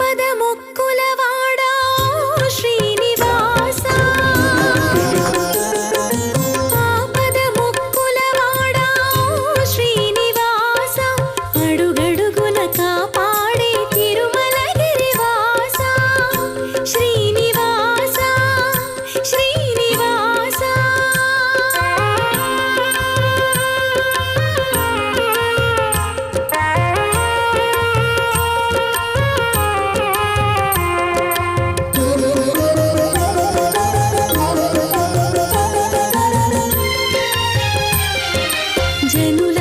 పదము 前路。